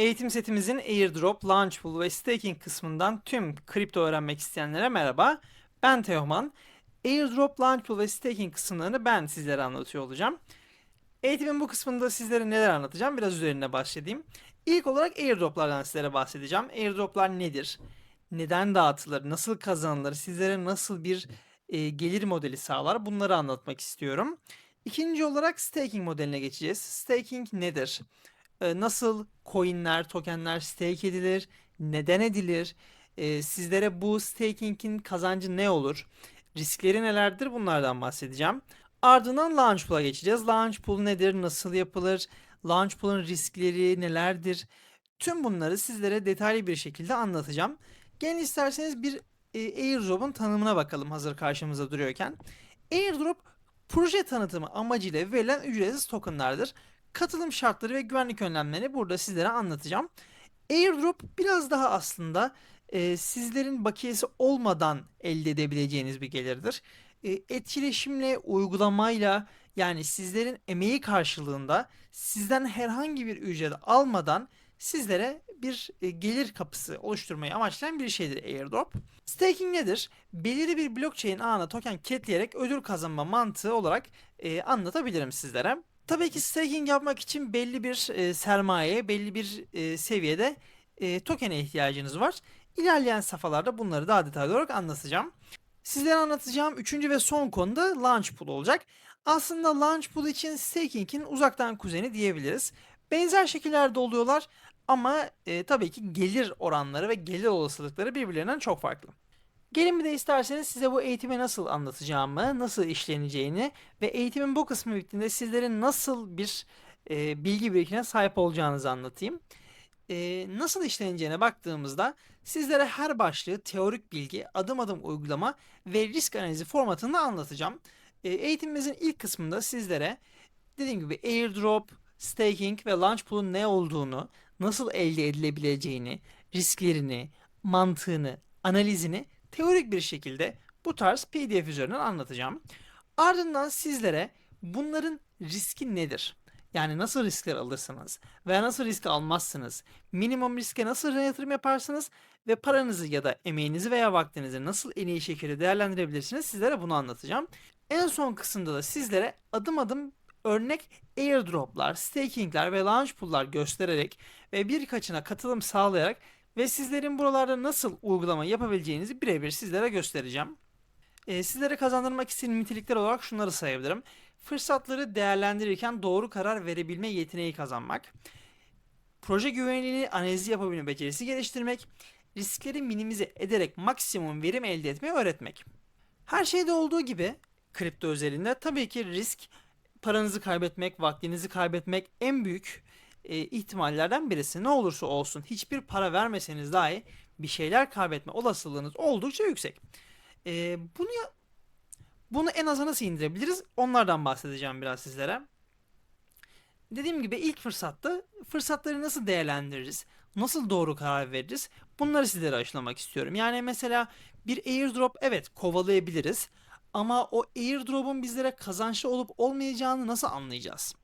Eğitim setimizin Airdrop, Launchpool ve Staking kısmından tüm kripto öğrenmek isteyenlere merhaba. Ben Teoman. Airdrop, Launchpool ve Staking kısımlarını ben sizlere anlatıyor olacağım. Eğitimin bu kısmında sizlere neler anlatacağım biraz üzerine bahsedeyim. İlk olarak airdroplardan sizlere bahsedeceğim. Airdroplar nedir? Neden dağıtılır? Nasıl kazanılır? Sizlere nasıl bir e, gelir modeli sağlar? Bunları anlatmak istiyorum. İkinci olarak staking modeline geçeceğiz. Staking nedir? E, nasıl coinler, tokenler stake edilir? Neden edilir? E, sizlere bu staking'in kazancı ne olur? Riskleri nelerdir? Bunlardan bahsedeceğim. Ardından Launchpool'a geçeceğiz. Launchpool nedir? Nasıl yapılır? Launchpool'un riskleri nelerdir? Tüm bunları sizlere detaylı bir şekilde anlatacağım. Gelin isterseniz bir e, airdrop'un tanımına bakalım hazır karşımıza duruyorken. Airdrop proje tanıtımı amacıyla verilen ücretsiz tokenlardır. Katılım şartları ve güvenlik önlemlerini burada sizlere anlatacağım. Airdrop biraz daha aslında e, sizlerin bakiyesi olmadan elde edebileceğiniz bir gelirdir. E, etkileşimle, uygulamayla yani sizlerin emeği karşılığında sizden herhangi bir ücret almadan sizlere bir e, gelir kapısı oluşturmayı amaçlayan bir şeydir airdrop. Staking nedir? Belirli bir blockchain ağına token kilitleyerek ödül kazanma mantığı olarak e, anlatabilirim sizlere. Tabii ki staking yapmak için belli bir e, sermaye, belli bir e, seviyede e, token'e ihtiyacınız var. İlerleyen safhalarda bunları daha detaylı olarak anlatacağım. Sizlere anlatacağım üçüncü ve son konu da Launchpool olacak. Aslında Launchpool için staking'in uzaktan kuzeni diyebiliriz. Benzer şekillerde oluyorlar ama e, tabii ki gelir oranları ve gelir olasılıkları birbirlerinden çok farklı. Gelin bir de isterseniz size bu eğitimi nasıl anlatacağımı, nasıl işleneceğini ve eğitimin bu kısmı bittiğinde sizlerin nasıl bir e, bilgi birikimine sahip olacağınızı anlatayım. E, nasıl işleneceğine baktığımızda sizlere her başlığı teorik bilgi, adım adım uygulama ve risk analizi formatında anlatacağım. E, eğitimimizin ilk kısmında sizlere dediğim gibi airdrop, staking ve launchpool'un ne olduğunu, nasıl elde edilebileceğini, risklerini, mantığını, analizini teorik bir şekilde bu tarz PDF üzerinden anlatacağım. Ardından sizlere bunların riski nedir? Yani nasıl riskler alırsınız veya nasıl risk almazsınız? Minimum riske nasıl yatırım yaparsınız ve paranızı ya da emeğinizi veya vaktinizi nasıl en iyi şekilde değerlendirebilirsiniz? Sizlere bunu anlatacağım. En son kısımda da sizlere adım adım örnek airdroplar, stakingler ve launch pool'lar göstererek ve birkaçına katılım sağlayarak ve sizlerin buralarda nasıl uygulama yapabileceğinizi birebir sizlere göstereceğim. Ee, sizlere kazandırmak istediğim nitelikler olarak şunları sayabilirim. Fırsatları değerlendirirken doğru karar verebilme yeteneği kazanmak. Proje güvenliğini analizi yapabilme becerisi geliştirmek. Riskleri minimize ederek maksimum verim elde etmeyi öğretmek. Her şeyde olduğu gibi kripto özelinde tabii ki risk paranızı kaybetmek, vaktinizi kaybetmek en büyük e, ihtimallerden birisi. Ne olursa olsun hiçbir para vermeseniz dahi bir şeyler kaybetme olasılığınız oldukça yüksek. E, bunu bunu en aza nasıl indirebiliriz? Onlardan bahsedeceğim biraz sizlere. Dediğim gibi ilk fırsatta fırsatları nasıl değerlendiririz? Nasıl doğru karar veririz? Bunları sizlere aşılamak istiyorum. Yani mesela bir airdrop evet kovalayabiliriz. Ama o airdrop'un bizlere kazançlı olup olmayacağını nasıl anlayacağız?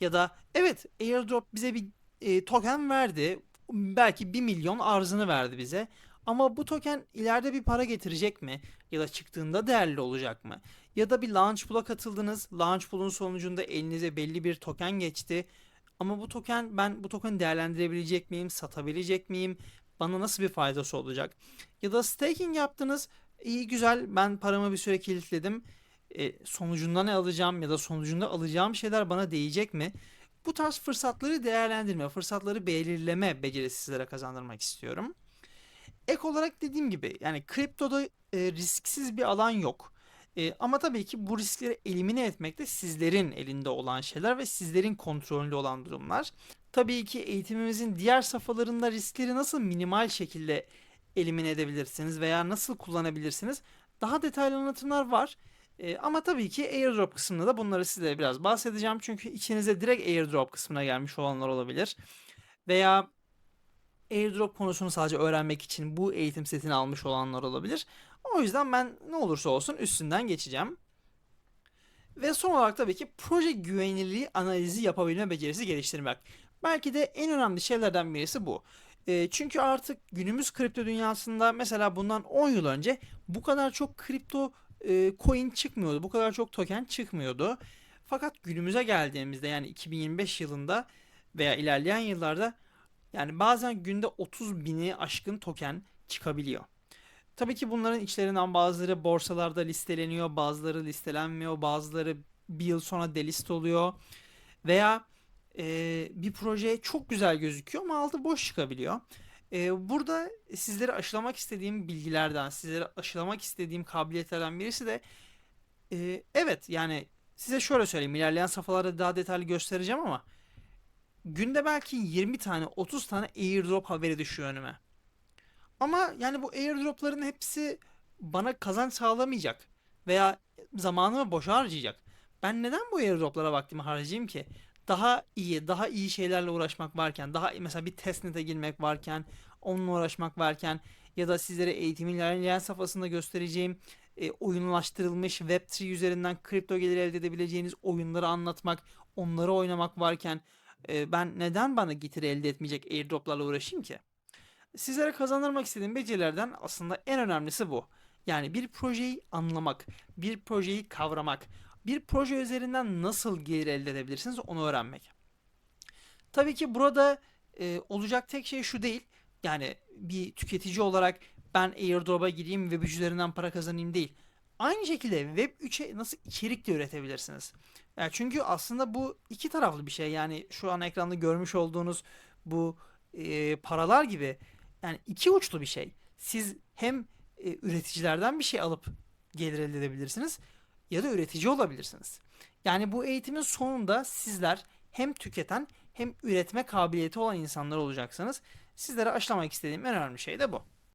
Ya da evet airdrop bize bir e, token verdi. Belki 1 milyon arzını verdi bize. Ama bu token ileride bir para getirecek mi? Ya da çıktığında değerli olacak mı? Ya da bir launch pool'a katıldınız. Launch pool'un sonucunda elinize belli bir token geçti. Ama bu token ben bu tokeni değerlendirebilecek miyim? Satabilecek miyim? Bana nasıl bir faydası olacak? Ya da staking yaptınız. İyi güzel ben paramı bir süre kilitledim. E, sonucunda ne alacağım ya da sonucunda alacağım şeyler bana değecek mi? Bu tarz fırsatları değerlendirme, fırsatları belirleme becerisi sizlere kazandırmak istiyorum. Ek olarak dediğim gibi yani kriptoda e, risksiz bir alan yok. E, ama tabii ki bu riskleri elimine etmek de sizlerin elinde olan şeyler ve sizlerin kontrolünde olan durumlar. Tabii ki eğitimimizin diğer safhalarında riskleri nasıl minimal şekilde elimine edebilirsiniz veya nasıl kullanabilirsiniz daha detaylı anlatımlar var. E, ama tabii ki airdrop kısmında da bunları size biraz bahsedeceğim. Çünkü içinizde direkt airdrop kısmına gelmiş olanlar olabilir. Veya airdrop konusunu sadece öğrenmek için bu eğitim setini almış olanlar olabilir. O yüzden ben ne olursa olsun üstünden geçeceğim. Ve son olarak tabii ki proje güvenilirliği analizi yapabilme becerisi geliştirmek. Belki de en önemli şeylerden birisi bu. E, çünkü artık günümüz kripto dünyasında mesela bundan 10 yıl önce bu kadar çok kripto e, coin çıkmıyordu. Bu kadar çok token çıkmıyordu. Fakat günümüze geldiğimizde yani 2025 yılında veya ilerleyen yıllarda yani bazen günde 30 bini aşkın token çıkabiliyor. Tabii ki bunların içlerinden bazıları borsalarda listeleniyor, bazıları listelenmiyor, bazıları bir yıl sonra delist oluyor veya e, bir proje çok güzel gözüküyor ama altı boş çıkabiliyor. Burada sizlere aşılamak istediğim bilgilerden, sizlere aşılamak istediğim kabiliyetlerden birisi de e, evet yani size şöyle söyleyeyim ilerleyen safhalarda daha detaylı göstereceğim ama günde belki 20 tane 30 tane airdrop haberi düşüyor önüme. Ama yani bu airdropların hepsi bana kazanç sağlamayacak veya zamanımı boşa harcayacak. Ben neden bu airdroplara vaktimi harcayayım ki? Daha iyi, daha iyi şeylerle uğraşmak varken, daha mesela bir testnet'e girmek varken, onunla uğraşmak varken ya da sizlere eğitimin ilerleyen safhasında göstereceğim e, oyunlaştırılmış Web3 üzerinden kripto gelir elde edebileceğiniz oyunları anlatmak, onları oynamak varken e, ben neden bana getiri elde etmeyecek airdroplarla uğraşayım ki? Sizlere kazandırmak istediğim becerilerden aslında en önemlisi bu. Yani bir projeyi anlamak, bir projeyi kavramak, bir proje üzerinden nasıl gelir elde edebilirsiniz onu öğrenmek. Tabii ki burada e, olacak tek şey şu değil. Yani bir tüketici olarak ben airdrop'a gireyim web üzerinden para kazanayım değil. Aynı şekilde web 3'e nasıl içerik de üretebilirsiniz. Yani çünkü aslında bu iki taraflı bir şey. Yani şu an ekranda görmüş olduğunuz bu e, paralar gibi yani iki uçlu bir şey. Siz hem e, üreticilerden bir şey alıp gelir elde edebilirsiniz ya da üretici olabilirsiniz. Yani bu eğitimin sonunda sizler hem tüketen hem üretme kabiliyeti olan insanlar olacaksınız. Sizlere aşılamak istediğim en önemli şey de bu.